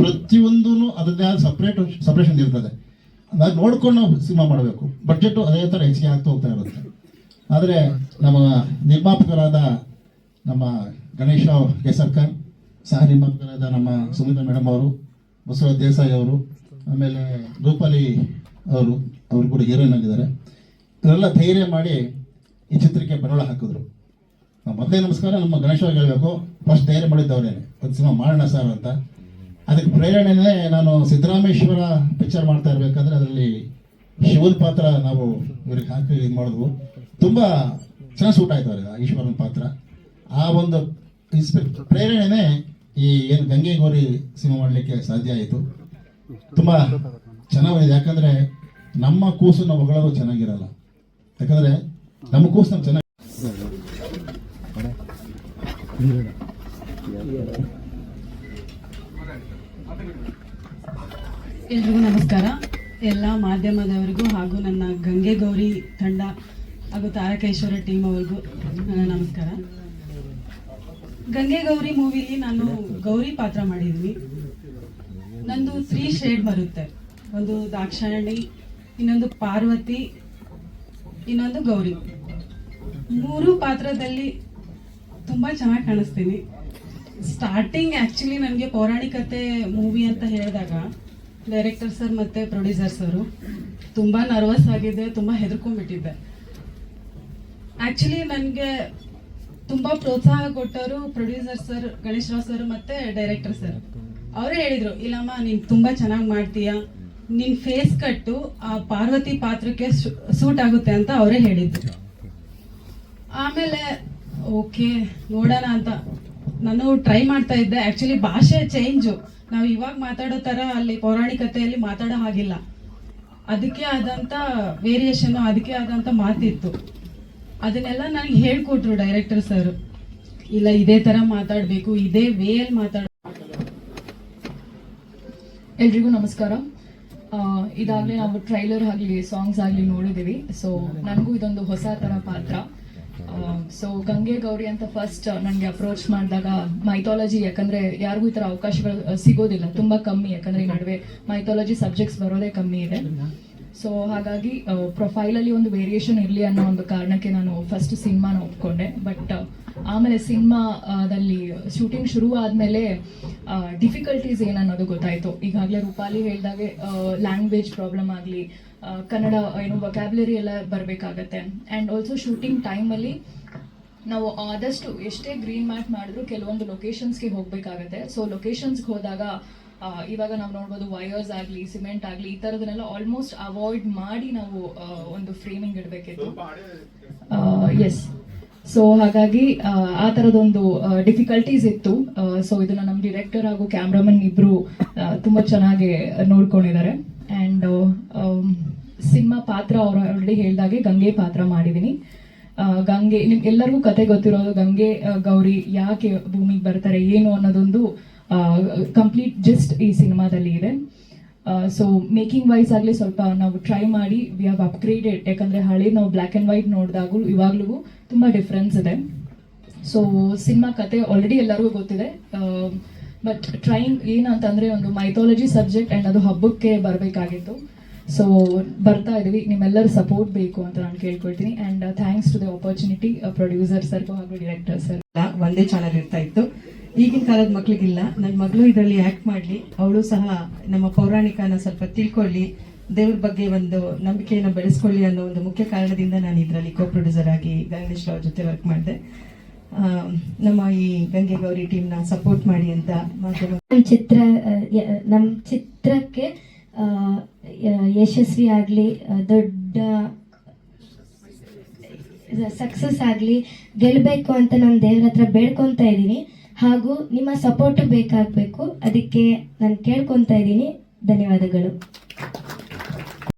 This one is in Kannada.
ಪ್ರತಿಯೊಂದೂ ಆದ ಸಪ್ರೇಟ್ ಸಪ್ರೇಷನ್ ಇರ್ತದೆ. ಅದಾಗಿ ನೋಡ್ಕೊಂಡು ನಾವು ಸಿನಿಮಾ ಮಾಡಬೇಕು. ಬಡ್ಜೆಟ್ ಅದೇ ಥರ ಹೆಚ್ಚಿಗೆ ಆಗ್ತಾ ಹೋಗ್ತಾ ಇರುತ್ತೆ. ಆದರೆ ನಮ್ಮ ನಿರ್ಮಾಪಕರಾದ ನಮ್ಮ ಗಣೇಶ ಕೇಸರ್ಕರ್, ಸಹ ನಿರ್ಮಾಪಕರಾದ ನಮ್ಮ ಸುಮಿತಾ ಮೇಡಮ್ ಅವರು ಬಸವ ದೇಸಾಯಿ ಅವರು, ಆಮೇಲೆ ರೂಪಾಲಿ ಅವರು ಅವರು ಕೂಡ ಹೀರೋಯಿನ್ ಆಗಿದ್ದಾರೆ. ಇವರೆಲ್ಲ ಧೈರ್ಯ ಮಾಡಿ ಈ ಚಿತ್ರಕ್ಕೆ ಬಂಡವಾಳ ಹಾಕಿದ್ರು. ಮೊದಲೇ ನಮಸ್ಕಾರ, ನಮ್ಮ ಗಣೇಶ ಅವ್ರಿಗೆ ಹೇಳಬೇಕು ಫಸ್ಟ್ ಧೈರ್ಯ ಮಾಡಿದ್ದವರೇನೆ. ಒಂದು ಸಿನಿಮಾ ಮಾಡೋಣ ಸರ್ ಅಂತ. ಅದಕ್ಕೆ ಪ್ರೇರಣೆನೇ ನಾನು ಸಿದ್ದರಾಮೇಶ್ವರ ಪಿಕ್ಚರ್ ಮಾಡ್ತಾ ಇರಬೇಕಾದ್ರೆ ಅದರಲ್ಲಿ ಶಿವನ್ ಪಾತ್ರ ನಾವು ಇವ್ರಿಗೆ ಹಾಕಿ ಇದು ಮಾಡಿದ್ವು. ತುಂಬ ಚೆನ್ನಾಗಿ ಸೂಟ್ ಆಯ್ತು ಅವ್ರಿಗೆ, ಈಶ್ವರನ ಪಾತ್ರ. ಆ ಒಂದು ಇನ್ಸ್ಪೆಕ್ಟ್ ಪ್ರೇರಣೆನೇ ಈ ಏನು ಗಂಗೆ ಗೌರಿ ಸಿನಿಮಾ ಮಾಡಲಿಕ್ಕೆ ಸಾಧ್ಯ ಆಯಿತು. ತುಂಬ ಚೆನ್ನಾಗಿದೆ, ಯಾಕಂದರೆ ನಮ್ಮ ಕೂಸನ್ನು ಹೊಗಳೋದು ಚೆನ್ನಾಗಿರಲ್ಲ. ಯಾಕಂದರೆ ನಮ್ಮ ಕೂಸು ನಮ್ಮ ಚೆನ್ನಾಗಿ ಎಲ್ರಿಗೂ ನಮಸ್ಕಾರ. ಎಲ್ಲ ಮಾಧ್ಯಮದವರಿಗೂ ಹಾಗೂ ನನ್ನ ಗಂಗೆ ಗೌರಿ ತಂಡ ಹಾಗೂ ತಾರಕೇಶ್ವರ ಟೀಮ್ ಅವ್ರಿಗೂ ನಮಸ್ಕಾರ. ಗಂಗೆ ಗೌರಿ ಮೂವಿಲಿ ನಾನು ಗೌರಿ ಪಾತ್ರ ಮಾಡಿದ್ವಿ. ನಂದು ತ್ರೀ ಶೇಡ್ ಬರುತ್ತೆ. ಒಂದು ದಾಕ್ಷಾಯಣಿ, ಇನ್ನೊಂದು ಪಾರ್ವತಿ, ಇನ್ನೊಂದು ಗೌರಿ. ಮೂರು ಪಾತ್ರದಲ್ಲಿ ತುಂಬ ಚೆನ್ನಾಗಿ ಕಾಣಿಸ್ತೀನಿ. ಸ್ಟಾರ್ಟಿಂಗ್ ಆ್ಯಕ್ಚುಲಿ ನನಗೆ ಪೌರಾಣಿಕತೆ ಮೂವಿ ಅಂತ ಹೇಳಿದಾಗ ಡೈರೆಕ್ಟರ್ ಸರ್ ಮತ್ತು ಪ್ರೊಡ್ಯೂಸರ್ ಸರು ತುಂಬ ನರ್ವಸ್ ಆಗಿದ್ದೆ, ತುಂಬ ಹೆದರ್ಕೊಂಡ್ಬಿಟ್ಟಿದ್ದೆ. ಆ್ಯಕ್ಚುಲಿ ನನಗೆ ತುಂಬ ಪ್ರೋತ್ಸಾಹ ಕೊಟ್ಟವರು producer sir Ganesh Rao sir ಮತ್ತು ಡೈರೆಕ್ಟರ್ ಸರ್ ಅವರೇ ಹೇಳಿದರು, ಇಲ್ಲಮ್ಮ, ನೀನು ತುಂಬ ಚೆನ್ನಾಗಿ ಮಾಡ್ತೀಯ. ನಿನ್ನ ಫೇಸ್ ಕಟ್ಟು ಆ ಪಾರ್ವತಿ ಪಾತ್ರಕ್ಕೆ ಸೂಟ್ ಆಗುತ್ತೆ ಅಂತ ಅವರೇ ಹೇಳಿದ್ದರು ಆಮೇಲೆ, ಓಕೆ, ನೋಡೋಣ ಅಂತ. ನಾನು ಟ್ರೈ ಮಾಡ್ತಾ ಇದ್ದೆ. ಆಕ್ಚುಲಿ ಭಾಷೆ ಚೇಂಜು ನಾವು ಇವಾಗ ಮಾತಾಡೋ ಥರ ಅಲ್ಲಿ ಪೌರಾಣಿಕತೆಯಲ್ಲಿ ಮಾತಾಡೋ ಹಾಗಿಲ್ಲ. ಅದಕ್ಕೆ ಆದಂಥ ವೇರಿಯೇಷನ್ನು ಅದಕ್ಕೆ ಆದಂಥ ಮಾತಿತ್ತು. ಅದನ್ನೆಲ್ಲ ನನಗೆ ಹೇಳ್ಕೊಟ್ರು ಡೈರೆಕ್ಟರ್ ಸರ್ ಇಲ್ಲ ಇದೇ ಥರ ಮಾತಾಡಬೇಕು ಇದೇ ವೇಯಲ್ಲಿ ಮಾತಾಡ ಎಲ್ರಿಗೂ ನಮಸ್ಕಾರ. ಇದಾಗಲೇ ಇದಾಗ್ಲೇ ನಾವು ಟ್ರೈಲರ್ ಆಗಲಿ ಸಾಂಗ್ಸ್ ಆಗಲಿ ನೋಡಿದ್ದೀವಿ. ಸೊ ನನಗೂ ಇದೊಂದು ಹೊಸ ಥರ ಪಾತ್ರ. ಸೊ ಗಂಗೆ ಗೌರಿ ಅಂತ ಫಸ್ಟ್ ನನಗೆ ಅಪ್ರೋಚ್ ಮಾಡಿದಾಗ ಮೈಥಾಲಜಿ ಯಾಕಂದ್ರೆ ಯಾರಿಗೂ ಈ ಥರ ಅವಕಾಶಗಳು ಸಿಗೋದಿಲ್ಲ. ತುಂಬಾ ಕಮ್ಮಿ ಯಾಕಂದ್ರೆ ಈ ನಡುವೆ ಮೈಥಾಲಜಿ ಸಬ್ಜೆಕ್ಟ್ಸ್ ಬರೋದೇ ಕಮ್ಮಿ ಇದೆ. ಸೊ ಹಾಗಾಗಿ ಪ್ರೊಫೈಲಲ್ಲಿ ಒಂದು ವೇರಿಯೇಷನ್ ಇರಲಿ ಅನ್ನೋ ಒಂದು ಕಾರಣಕ್ಕೆ ನಾನು ಫಸ್ಟ್ ಸಿನಿಮಾನ ಒಪ್ಕೊಂಡೆ. ಬಟ್ ಆಮೇಲೆ ಸಿನಿಮಾದಲ್ಲಿ ಶೂಟಿಂಗ್ ಶುರು ಆದಮೇಲೆ ಡಿಫಿಕಲ್ಟೀಸ್ ಏನನ್ನೋದು ಗೊತ್ತಾಯಿತು. ಈಗಾಗಲೇ ರೂಪಾಲಿ ಹೇಳಿದಾಗೆ ಲ್ಯಾಂಗ್ವೇಜ್ ಪ್ರಾಬ್ಲಮ್ ಆಗಲಿ ಕನ್ನಡ ಏನು ವೊಕ್ಯಾಬ್ಲರಿ ಎಲ್ಲ ಬರಬೇಕಾಗತ್ತೆ. ಆ್ಯಂಡ್ ಆಲ್ಸೋ ಶೂಟಿಂಗ್ ಟೈಮಲ್ಲಿ ನಾವು ಆದಷ್ಟು ಎಷ್ಟೇ ಗ್ರೀನ್ ಮ್ಯಾಟ್ ಮಾಡಿದ್ರು ಕೆಲವೊಂದು ಲೊಕೇಶನ್ಸ್ಗೆ ಹೋಗಬೇಕಾಗತ್ತೆ. ಸೊ ಲೊಕೇಶನ್ಸ್ಗೆ ಹೋದಾಗ ಇವಾಗ ನಾವು ನೋಡ್ಬೋದು ವಯರ್ಸ್ ಆಗಲಿ ಸಿಮೆಂಟ್ ಆಗಲಿ ಈ ಥರದನ್ನೆಲ್ಲ ಆಲ್ಮೋಸ್ಟ್ ಅವಾಯ್ಡ್ ಮಾಡಿ ನಾವು ಒಂದು ಫ್ರೇಮಿಂಗ್ ಇಡಬೇಕಿತ್ತು. ಎಸ್ ಸೊ ಹಾಗಾಗಿ ಆ, ತರದೊಂದು ಡಿಫಿಕಲ್ಟೀಸ್ ಇತ್ತು. ಸೊ ಇದನ್ನ ನಮ್ಮ ಡಿರೆಕ್ಟರ್ ಹಾಗೂ ಕ್ಯಾಮ್ರಾಮನ್ ಇಬ್ರು ತುಂಬಾ ಚೆನ್ನಾಗಿ ನೋಡ್ಕೊಂಡಿದ್ದಾರೆ. ಆ್ಯಂಡ್ ಸಿನಿಮಾ ಪಾತ್ರ ಅವರು ಆಲ್ರೆಡಿ ಹೇಳ್ದಾಗೆ ಗಂಗೆ ಪಾತ್ರ ಮಾಡಿದ್ದೀನಿ ಗಂಗೆ ನಿಮ್ ಎಲ್ಲರಿಗೂ ಕತೆ ಗೊತ್ತಿರೋದು ಗಂಗೆ ಗೌರಿ ಯಾಕೆ ಭೂಮಿಗೆ ಬರ್ತಾರೆ ಏನು ಅನ್ನೋದೊಂದು ಕಂಪ್ಲೀಟ್ ಜಸ್ಟ್ ಈ ಸಿನಿಮಾದಲ್ಲಿ ಇದೆ. ಸೊ ಮೇಕಿಂಗ್ ವೈಸ್ ಆಗಲಿ ಸ್ವಲ್ಪ ನಾವು ಟ್ರೈ ಮಾಡಿ ವಿ ಹ್ಯಾವ್ ಅಪ್ಗ್ರೇಡೆಡ್ ಯಾಕಂದ್ರೆ ಹಳೆ ನಾವು ಬ್ಲ್ಯಾಕ್ ಆ್ಯಂಡ್ ವೈಟ್ ನೋಡಿದಾಗೂ ಇವಾಗ್ಲೂ ತುಂಬ ಡಿಫ್ರೆನ್ಸ್ ಇದೆ. ಸೊ ಸಿನಿಮಾ ಕತೆ ಆಲ್ರೆಡಿ ಎಲ್ಲರಿಗೂ ಗೊತ್ತಿದೆ. ಬಟ್ ಟ್ರೈಂಗ್ ಏನಂತಂದರೆ ಒಂದು ಮೈಥಾಲಜಿ ಸಬ್ಜೆಕ್ಟ್ ಆ್ಯಂಡ್ ಅದು ಹಬ್ಬಕ್ಕೆ ಬರಬೇಕಾಗಿತ್ತು. ಸೊ ಬರ್ತಾ ಇದೀವಿ ನಿಮ್ಮೆಲ್ಲರ ಸಪೋರ್ಟ್ ಬೇಕು ಅಂತ ನಾನು ಕೇಳ್ಕೊಳ್ತೀನಿ. And thanks to the opportunity producer ಸರ್ಗೂ ಹಾಗೂ ಡೈರೆಕ್ಟರ್ ಸರ್ ಒಂದೇ ಚಾನಲ್ ಇರ್ತಾ ಇತ್ತು. ಈಗಿನ ಕಾಲದ ಮಕ್ಳಿಗಿಲ್ಲ. ನನ್ನ ಮಗಳು ಇದರಲ್ಲಿ ಆಕ್ಟ್ ಮಾಡಲಿ. ಅವಳು ಸಹ ನಮ್ಮ ಪೌರಾಣಿಕನ ಸ್ವಲ್ಪ ತಿಳ್ಕೊಳ್ಳಿ. ದೇವ್ರ ಬಗ್ಗೆ ಒಂದು ನಂಬಿಕೆಯನ್ನು ಬೆಳೆಸ್ಕೊಳ್ಳಿ ಅನ್ನೋ ಒಂದು ಮುಖ್ಯ ಕಾರಣದಿಂದ ನಾನು ಇದರಲ್ಲಿ ಕೋ ಪ್ರೊಡ್ಯೂಸರ್ ಆಗಿ ಗಣೇಶ್ ರಾವ್ ಜೊತೆ ವರ್ಕ್ ಮಾಡಿದೆ. ನಮ್ಮ ಈ ಗಂಗೆ ಗೌರಿ ಟೀಮ್ನ ಸಪೋರ್ಟ್ ಮಾಡಿ ಅಂತ ಮಾಧ್ಯಮ ಚಿತ್ರ ನಮ್ಮ ಚಿತ್ರಕ್ಕೆ ಯಶಸ್ವಿ ಆಗಲಿ ದೊಡ್ಡ ಸಕ್ಸಸ್ ಆಗಲಿ ಗೆಲ್ಲಬೇಕು ಅಂತ ನಾನು ದೇವ್ರ ಹತ್ರ ಬೇಡ್ಕೊತಾ ಇದ್ದೀನಿ ಹಾಗೂ ನಿಮ್ಮ ಸಪೋರ್ಟು ಬೇಕಾಗಬೇಕು. ಅದಕ್ಕೆ ನಾನು ಕೇಳ್ಕೊತಾ ಇದ್ದೀನಿ. ಧನ್ಯವಾದಗಳು.